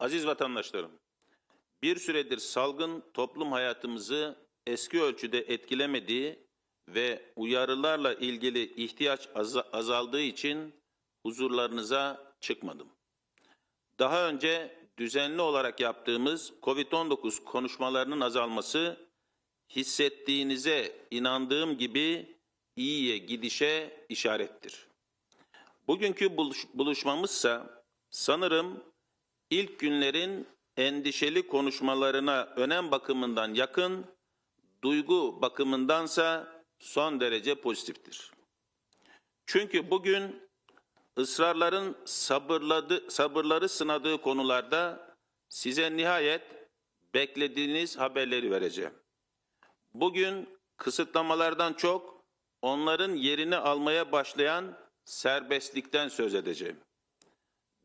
Aziz vatandaşlarım, bir süredir salgın toplum hayatımızı eski ölçüde etkilemediği ve uyarılarla ilgili ihtiyaç aza- azaldığı için huzurlarınıza çıkmadım. Daha önce düzenli olarak yaptığımız COVID-19 konuşmalarının azalması hissettiğinize inandığım gibi iyiye gidişe işarettir. Bugünkü buluş- buluşmamızsa sanırım ilk günlerin endişeli konuşmalarına önem bakımından yakın, duygu bakımındansa son derece pozitiftir. Çünkü bugün ısrarların sabırladı, sabırları sınadığı konularda size nihayet beklediğiniz haberleri vereceğim. Bugün kısıtlamalardan çok onların yerini almaya başlayan serbestlikten söz edeceğim.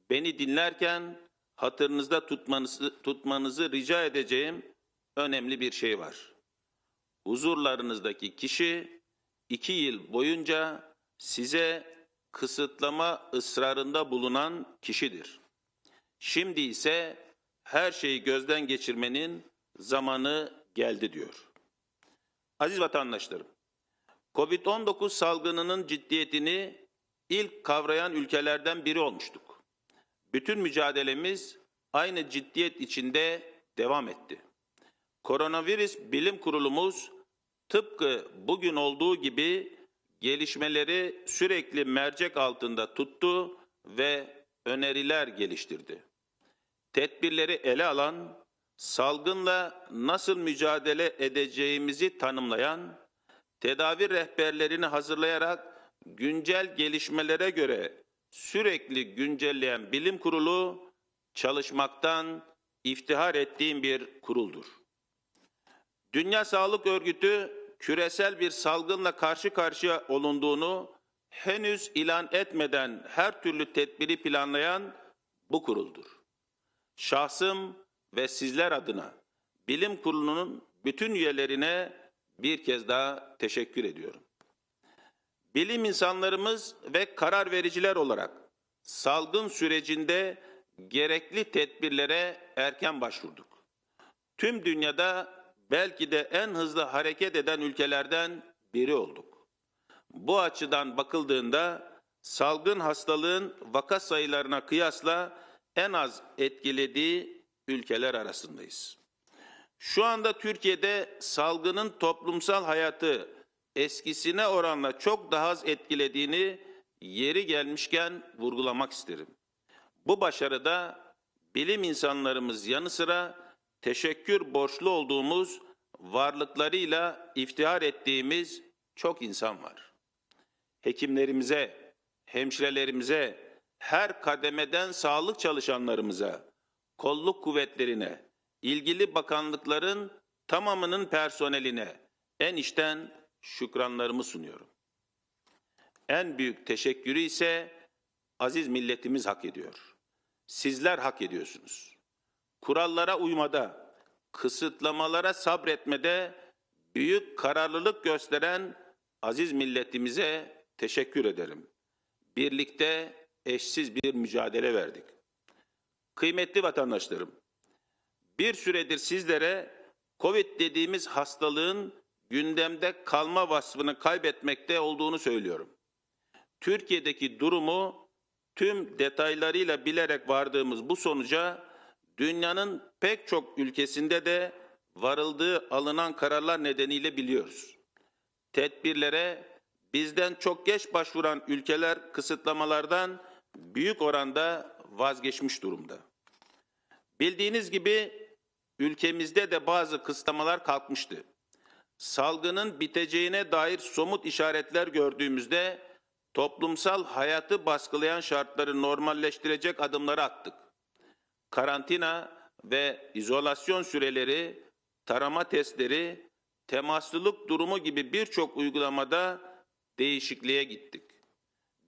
Beni dinlerken hatırınızda tutmanızı, tutmanızı rica edeceğim önemli bir şey var. Huzurlarınızdaki kişi iki yıl boyunca size kısıtlama ısrarında bulunan kişidir. Şimdi ise her şeyi gözden geçirmenin zamanı geldi diyor. Aziz vatandaşlarım, Covid-19 salgınının ciddiyetini ilk kavrayan ülkelerden biri olmuştuk. Bütün mücadelemiz aynı ciddiyet içinde devam etti. Koronavirüs Bilim Kurulumuz tıpkı bugün olduğu gibi gelişmeleri sürekli mercek altında tuttu ve öneriler geliştirdi. Tedbirleri ele alan, salgınla nasıl mücadele edeceğimizi tanımlayan, tedavi rehberlerini hazırlayarak güncel gelişmelere göre sürekli güncelleyen bilim kurulu çalışmaktan iftihar ettiğim bir kuruldur. Dünya Sağlık Örgütü küresel bir salgınla karşı karşıya olunduğunu henüz ilan etmeden her türlü tedbiri planlayan bu kuruldur. Şahsım ve sizler adına bilim kurulunun bütün üyelerine bir kez daha teşekkür ediyorum. Bilim insanlarımız ve karar vericiler olarak salgın sürecinde gerekli tedbirlere erken başvurduk. Tüm dünyada belki de en hızlı hareket eden ülkelerden biri olduk. Bu açıdan bakıldığında salgın hastalığın vaka sayılarına kıyasla en az etkilediği ülkeler arasındayız. Şu anda Türkiye'de salgının toplumsal hayatı eskisine oranla çok daha az etkilediğini yeri gelmişken vurgulamak isterim. Bu başarıda bilim insanlarımız yanı sıra teşekkür borçlu olduğumuz varlıklarıyla iftihar ettiğimiz çok insan var. Hekimlerimize, hemşirelerimize, her kademeden sağlık çalışanlarımıza, kolluk kuvvetlerine, ilgili bakanlıkların tamamının personeline en içten şükranlarımı sunuyorum. En büyük teşekkürü ise aziz milletimiz hak ediyor. Sizler hak ediyorsunuz. Kurallara uymada, kısıtlamalara sabretmede büyük kararlılık gösteren aziz milletimize teşekkür ederim. Birlikte eşsiz bir mücadele verdik. Kıymetli vatandaşlarım, bir süredir sizlere Covid dediğimiz hastalığın gündemde kalma vasfını kaybetmekte olduğunu söylüyorum. Türkiye'deki durumu tüm detaylarıyla bilerek vardığımız bu sonuca dünyanın pek çok ülkesinde de varıldığı alınan kararlar nedeniyle biliyoruz. Tedbirlere bizden çok geç başvuran ülkeler kısıtlamalardan büyük oranda vazgeçmiş durumda. Bildiğiniz gibi ülkemizde de bazı kısıtlamalar kalkmıştı. Salgının biteceğine dair somut işaretler gördüğümüzde toplumsal hayatı baskılayan şartları normalleştirecek adımları attık. Karantina ve izolasyon süreleri, tarama testleri, temaslılık durumu gibi birçok uygulamada değişikliğe gittik.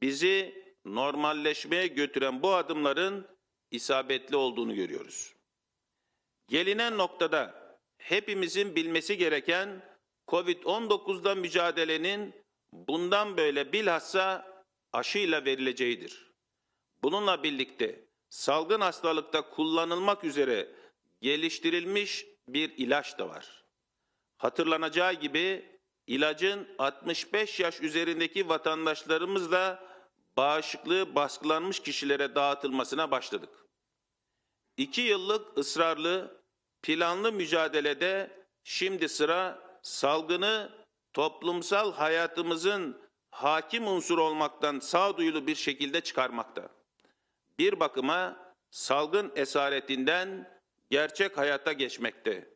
Bizi normalleşmeye götüren bu adımların isabetli olduğunu görüyoruz. Gelinen noktada hepimizin bilmesi gereken COVID-19'da mücadelenin bundan böyle bilhassa aşıyla verileceğidir. Bununla birlikte salgın hastalıkta kullanılmak üzere geliştirilmiş bir ilaç da var. Hatırlanacağı gibi ilacın 65 yaş üzerindeki vatandaşlarımızla bağışıklığı baskılanmış kişilere dağıtılmasına başladık. İki yıllık ısrarlı, planlı mücadelede şimdi sıra salgını toplumsal hayatımızın hakim unsur olmaktan sağduyulu bir şekilde çıkarmakta. Bir bakıma salgın esaretinden gerçek hayata geçmekte.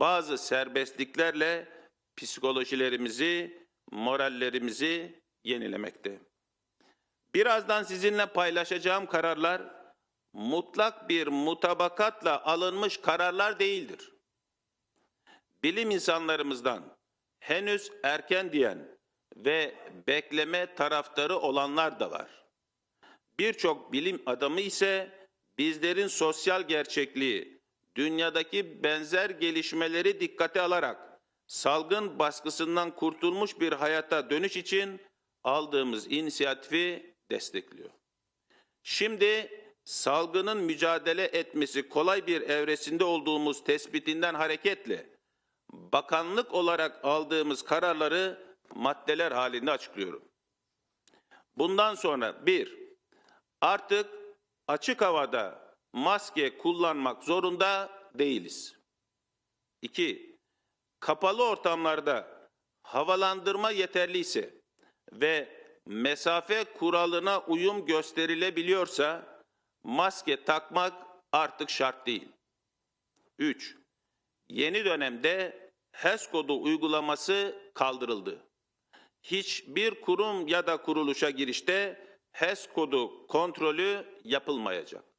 Bazı serbestliklerle psikolojilerimizi, morallerimizi yenilemekte. Birazdan sizinle paylaşacağım kararlar mutlak bir mutabakatla alınmış kararlar değildir. Bilim insanlarımızdan henüz erken diyen ve bekleme taraftarı olanlar da var. Birçok bilim adamı ise bizlerin sosyal gerçekliği, dünyadaki benzer gelişmeleri dikkate alarak salgın baskısından kurtulmuş bir hayata dönüş için aldığımız inisiyatifi destekliyor. Şimdi salgının mücadele etmesi kolay bir evresinde olduğumuz tespitinden hareketle bakanlık olarak aldığımız kararları maddeler halinde açıklıyorum. Bundan sonra bir, artık açık havada maske kullanmak zorunda değiliz. İki, kapalı ortamlarda havalandırma yeterliyse ve mesafe kuralına uyum gösterilebiliyorsa maske takmak artık şart değil. 3. Yeni dönemde HES kodu uygulaması kaldırıldı. Hiçbir kurum ya da kuruluşa girişte HES kodu kontrolü yapılmayacak.